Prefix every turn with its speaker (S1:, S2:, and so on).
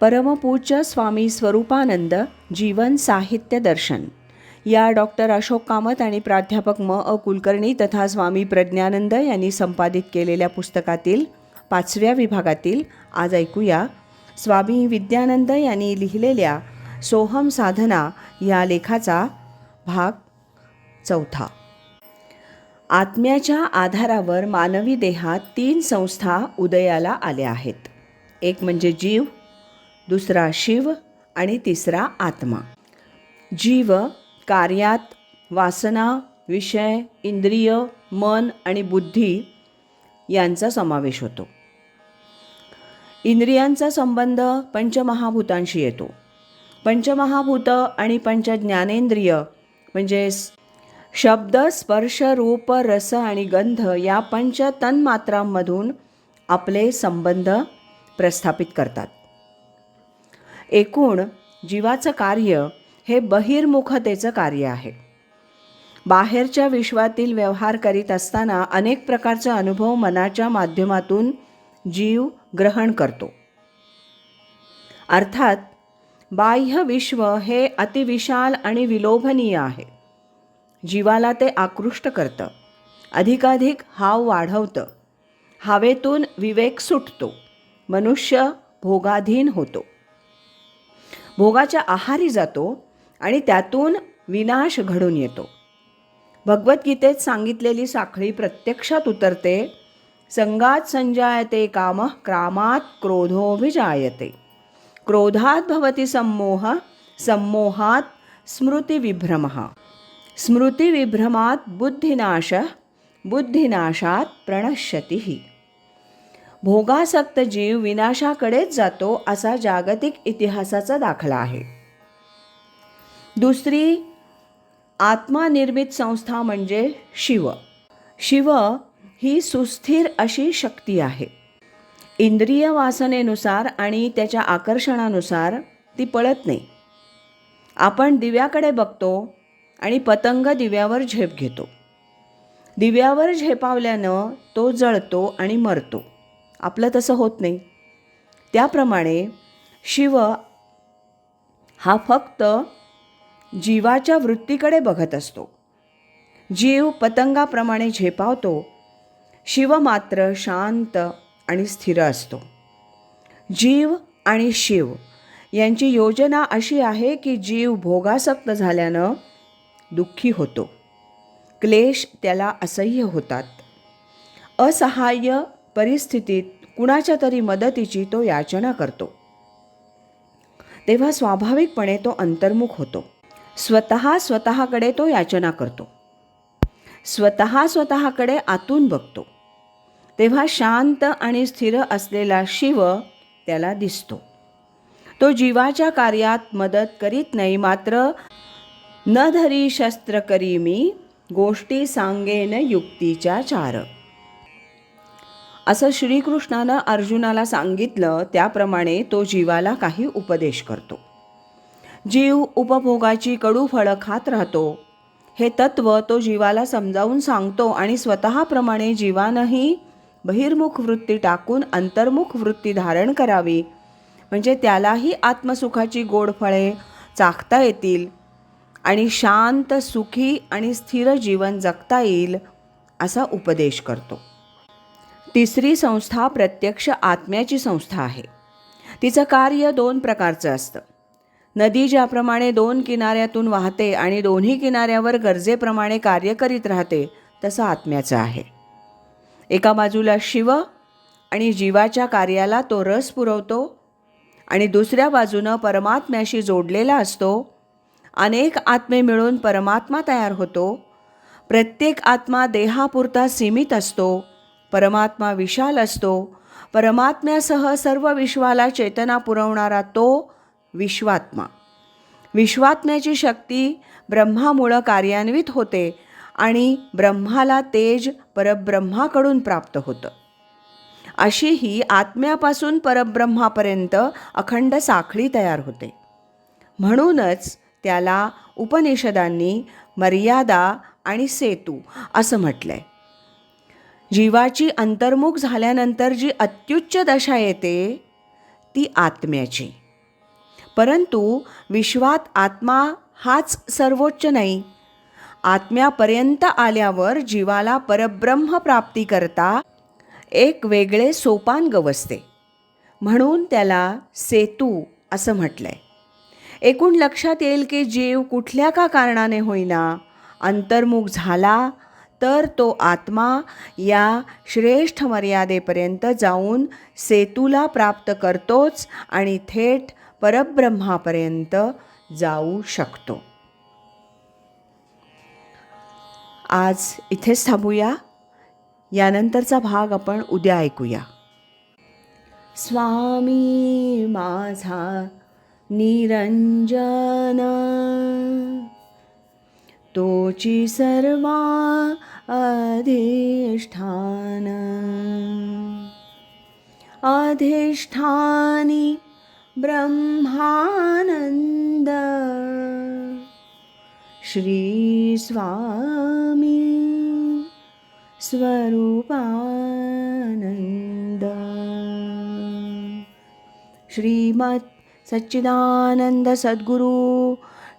S1: परमपूज्य स्वामी स्वरूपानंद जीवन साहित्य दर्शन. या डॉक्टर अशोक कामत आणि प्राध्यापक म. अ. कुलकर्णी तथा स्वामी प्रज्ञानंद यांनी संपादित केलेल्या पुस्तकातील पाचव्या विभागातील आज ऐकूया स्वामी विद्यानंद यांनी लिहिलेल्या सोहम साधना या लेखाचा भाग चौथा. आत्म्याच्या आधारावर मानवी देहात तीन संस्था उदयाला आल्या आहेत. एक म्हणजे जीव दुसरा शिव आणि तिसरा आत्मा. जीव कार्यात वासना विषय इंद्रिय मन आणि बुद्धी यांचा समावेश होतो. इंद्रियांचा संबंध पंचमहाभूतांशी येतो. पंचमहाभूत आणि पंचज्ञानेंद्रिय म्हणजे स- शब्द स्पर्श रूप रस आणि गंध या पंच तन्मात्रांमधून आपले संबंध प्रस्थापित करतात. एकूण जीवाचं कार्य हे बहिर्मुखतेचं कार्य आहे. बाहेरच्या विश्वातील व्यवहार करीत असताना अनेक प्रकारचा अनुभव मनाच्या माध्यमातून जीव ग्रहण करतो. अर्थात बाह्य विश्व हे अतिविशाल आणि विलोभनीय आहे. जीवाला ते आकृष्ट करतं. अधिकाधिक हाव वाढवतं. हवेतून विवेक सुटतो. मनुष्य भोगाधीन होतो. भोगाच्या आहारी जातो आणि त्यातून विनाश घडून येतो. भगवद्गीतेत सांगितलेली साखळी प्रत्यक्षात उतरते संगात संजायते काम क्रामात क्रोधोभिजायते क्रोधात भवती संमोह संमोहात स्मृतिविभ्रम. स्मृतिविभ्रमात बुद्धिनाश बुद्धिनाशात प्रणश्यती. भोगासक्त जीव विनाशाकडेच जातो असा जागतिक इतिहासाचा दाखला आहे. दुसरी आत्मानिर्मित संस्था म्हणजे शिव. शिव ही सुस्थिर अशी शक्ती आहे. इंद्रिय वासनेनुसार आणि त्याच्या आकर्षणानुसार ती पळत नाही. आपण दिव्याकडे बघतो आणि पतंग दिव्यावर झेप घेतो. दिव्यावर झेपावल्यानं तो जळतो आणि मरतो. आपलं तसं होत नाही. त्याप्रमाणे शिव हा फक्त जीवाच्या वृत्तीकडे बघत असतो. जीव पतंगाप्रमाणे झेपावतो. शिव मात्र शांत आणि स्थिर असतो. जीव आणि शिव यांची योजना अशी आहे की जीव भोगासक्त झाल्यानं दुःखी होतो. क्लेश त्याला असह्य होतात. असहाय्य परिस्थितीत कुणाच्या तरी मदतीची तो याचना करतो. तेव्हा स्वाभाविकपणे तो अंतर्मुख होतो. स्वतः स्वतःकडे तो याचना करतो. स्वतः स्वतःकडे आतून बघतो. तेव्हा शांत आणि स्थिर असलेला शिव त्याला दिसतो. तो जीवाच्या कार्यात मदत करीत नाही मात्र न धरी शस्त्र करी मी गोष्टी सांगेन युक्तीच्या चार असं श्रीकृष्णानं अर्जुनाला सांगितलं त्याप्रमाणे तो जीवाला काही उपदेश करतो. जीव उपभोगाची कडू फळं खात राहतो. हे तत्व तो जीवाला समजावून सांगतो आणि स्वतःप्रमाणे जीवानंही बहिर्मुख वृत्ती टाकून अंतर्मुख वृत्ती धारण करावी. म्हणजे त्यालाही आत्मसुखाची गोड फळे चाखता येतील आणि शांत सुखी आणि स्थिर जीवन जगता येईल असा उपदेश करतो. तिसरी संस्था प्रत्यक्ष आत्म्याची संस्था आहे. तिचं कार्य दोन प्रकारचं असतं. नदी ज्याप्रमाणे दोन किनाऱ्यातून वाहते आणि दोन्ही किनाऱ्यावर गरजेप्रमाणे कार्य करीत राहते तसं आत्म्याचं आहे. एका बाजूला शिव आणि जीवाच्या कार्याला तो रस पुरवतो आणि दुसऱ्या बाजूनं परमात्म्याशी जोडलेला असतो. अनेक आत्मे मिळून परमात्मा तयार होतो. प्रत्येक आत्मा देहापुरता सीमित असतो. परमात्मा विशाल असतो. परमात्म्यासह सर्व विश्वाला चेतना पुरवणारा तो विश्वात्मा. विश्वात्म्याची शक्ती ब्रह्मामुळं कार्यान्वित होते आणि ब्रह्माला तेज परब्रह्माकडून प्राप्त होतं. अशी ही आत्म्यापासून परब्रह्मापर्यंत अखंड साखळी तयार होते. म्हणूनच त्याला उपनिषदांनी मर्यादा आणि सेतू असं म्हटलं आहे जीवाची अंतर्मुख झाल्यानंतर जी अत्युच्च दशा येते ती आत्म्याची. परंतु विश्वात आत्मा हाच सर्वोच्च नाही. आत्म्यापर्यंत आल्यावर जीवाला परब्रह्म प्राप्ती करता एक वेगळे सोपान गवसते. म्हणून त्याला सेतू असं म्हटलंय. एकूण लक्षात येईल की जीव कुठल्या का कारणाने होईना अंतर्मुख झाला तर तो आत्मा या श्रेष्ठ मर्यादेपर्यंत जाऊन सेतूला प्राप्त करतोच आणि थेट परब्रह्मापर्यंत जाऊ शकतो. आज इथेच थांबूया. यानंतरचा भाग आपण उद्या ऐकूया. स्वामी माझा निरंजन तोचि सर्वा अधिष्ठान। अधिष्ठानि ब्रह्मानन्द। श्रीस्वामी स्वरूपानन्द। श्रीमत् सच्चिदानन्दसद्गुरुः